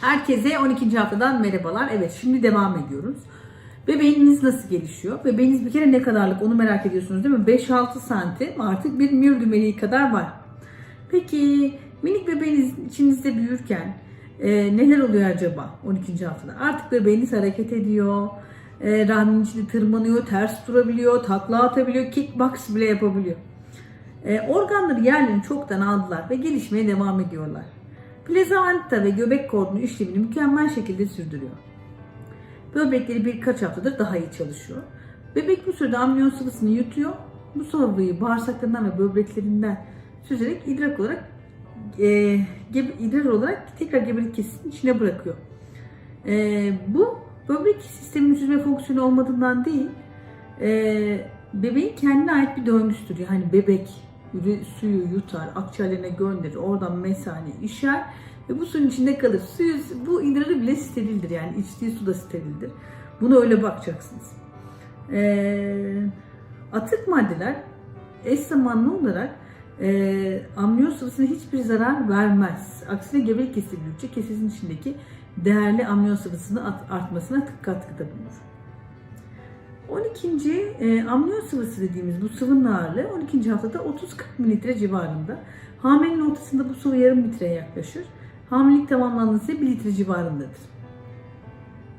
Herkese 12. haftadan merhabalar. Evet şimdi devam ediyoruz. Bebeğiniz nasıl gelişiyor? Bebeğiniz bir kere ne kadarlık onu merak ediyorsunuz değil mi? 5-6 santim artık bir mür dümeliği kadar var. Peki minik bebeğiniz içinizde büyürken e, neler oluyor acaba 12. haftada? Artık bebeğiniz hareket ediyor. E, rahmin içinde tırmanıyor, ters durabiliyor, takla atabiliyor, kickbox bile yapabiliyor. E, organları yerlerini çoktan aldılar ve gelişmeye devam ediyorlar. Plezanta ve göbek kordonu işlemini mükemmel şekilde sürdürüyor. Böbrekleri birkaç haftadır daha iyi çalışıyor. Bebek bu sırada amniyon sıvısını yutuyor. Bu sıvıyı bağırsaklarından ve böbreklerinden süzerek idrar olarak e, gebe, idrar olarak tekrar gebelik kesisinin içine bırakıyor. E, bu böbrek sisteminin süzme fonksiyonu olmadığından değil, e, bebeğin kendine ait bir döngüsüdür. Yani bebek suyu yutar, akciğerlerine gönderir, oradan mesane işer ve bu suyun içinde kalır. Suyu, bu idrarı bile sterildir yani içtiği su da sterildir. Buna öyle bakacaksınız. Ee, atık maddeler eş zamanlı olarak e, amniyon sıvısına hiçbir zarar vermez. Aksine gebelik kesesi büyüdükçe kesesinin içindeki değerli amniyon sıvısının artmasına katkıda bulunur. 12. E, amniyon sıvısı dediğimiz bu sıvının ağırlığı 12. haftada 30-40 mililitre civarında. Hamilenin ortasında bu sıvı yarım litreye yaklaşır. Hamilelik tamamlandığında ise 1 litre civarındadır.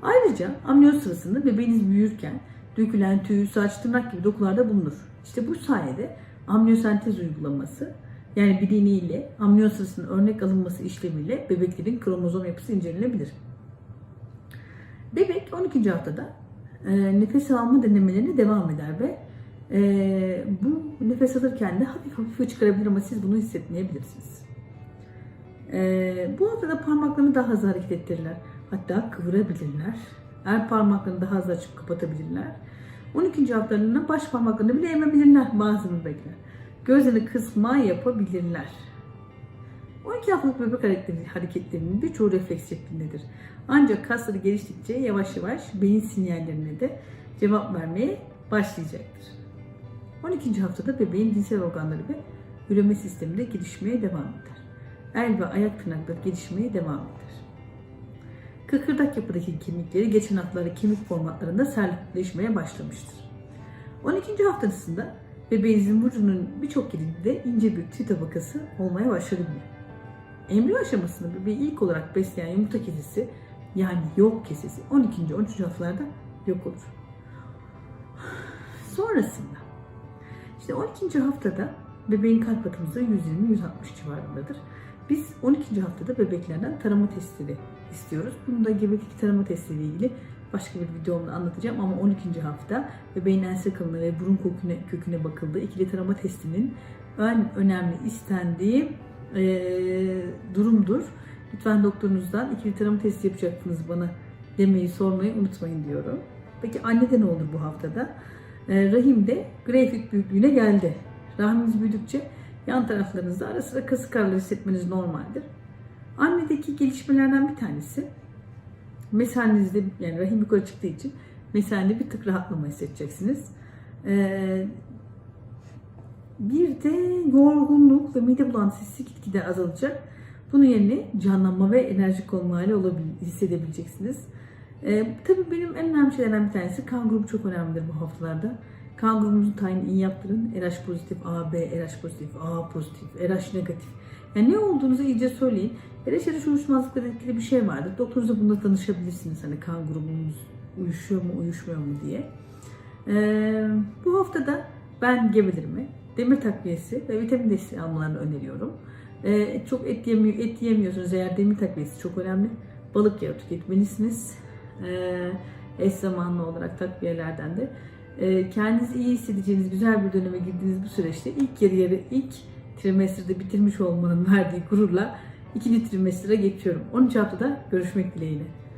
Ayrıca amniyon sıvısında bebeğiniz büyürken dökülen tüy, saç, tırnak gibi dokularda bulunur. İşte bu sayede amniyosentez uygulaması yani bir deneyle amniyon sıvısının örnek alınması işlemiyle bebeklerin kromozom yapısı incelenebilir. Bebek 12. haftada e, nefes alma denemelerine devam eder ve e, bu nefes alırken de hafif hafif hıçkırabilir ama siz bunu hissetmeyebilirsiniz. E, bu haftada parmaklarını daha hızlı hareket ettirirler. Hatta kıvırabilirler. El parmaklarını daha hızlı açıp kapatabilirler. 12. haftalarında baş parmaklarını bile emebilirler bazı bebekler. Gözlerini kısma yapabilirler. 12 haftalık bebek hareketleri- hareketlerinin birçoğu refleks şeklindedir. Ancak kasları geliştikçe yavaş yavaş beyin sinyallerine de cevap vermeye başlayacaktır. 12. haftada bebeğin cinsel organları ve üreme sistemi de gelişmeye devam eder. El ve ayak tırnakları gelişmeye devam eder. Kıkırdak yapıdaki kemikleri geçen haftalarda kemik formatlarında sertleşmeye başlamıştır. 12. haftasında bebeğinizin vücudunun birçok yerinde ince bir tüy tabakası olmaya başlanıyor. Embriyo aşamasında bebeği ilk olarak besleyen yumurta kesesi yani yok kesesi 12. 13. haftalarda yok olur. Sonrasında işte 12. haftada bebeğin kalp atımı da 120-160 civarındadır. Biz 12. haftada bebeklerden tarama testleri istiyoruz. Bunu da gebelik tarama testiyle ilgili başka bir videomda anlatacağım ama 12. hafta bebeğin ense kalınlığı ve burun köküne, köküne bakıldığı ikili tarama testinin en önemli istendiği eee, durumdur. Lütfen doktorunuzdan ikili tarama testi yapacaksınız bana demeyi sormayı unutmayın diyorum. Peki annede ne olur bu haftada? Ee, rahimde greyfurt büyüklüğüne geldi. Rahminiz büyüdükçe yan taraflarınızda ara sıra kasık ağrıları hissetmeniz normaldir. Annedeki gelişmelerden bir tanesi mesanenizde yani rahim yukarı çıktığı için mesanede bir tık rahatlama hissedeceksiniz. Ee, bir de yorgunluk ve mide bulantısı gitgide azalacak. Bunun yerine canlanma ve enerjik olma hali hissedebileceksiniz. Ee, tabii benim en önemli şeylerden bir tanesi kan grubu çok önemlidir bu haftalarda. Kan grubunuzun tayini iyi yaptırın. RH pozitif, AB, RH pozitif, A pozitif, RH negatif. Yani ne olduğunuzu iyice söyleyin. RH RH uyuşmazlıkla ilgili bir şey vardır. Doktorunuza bununla tanışabilirsiniz. Hani kan grubunuz uyuşuyor mu, uyuşmuyor mu diye. Ee, bu haftada ben gebelerime demir takviyesi ve vitamin desteği almalarını öneriyorum. Ee, çok et, yemiyor, et yemiyorsunuz eğer demir takviyesi çok önemli. Balık yağı tüketmelisiniz. Ee, eş zamanlı olarak takviyelerden de. Ee, kendinizi iyi hissedeceğiniz güzel bir döneme girdiğiniz bu süreçte ilk yarı yarı ilk trimestrede bitirmiş olmanın verdiği gururla ikinci trimestre geçiyorum. 13 haftada görüşmek dileğiyle.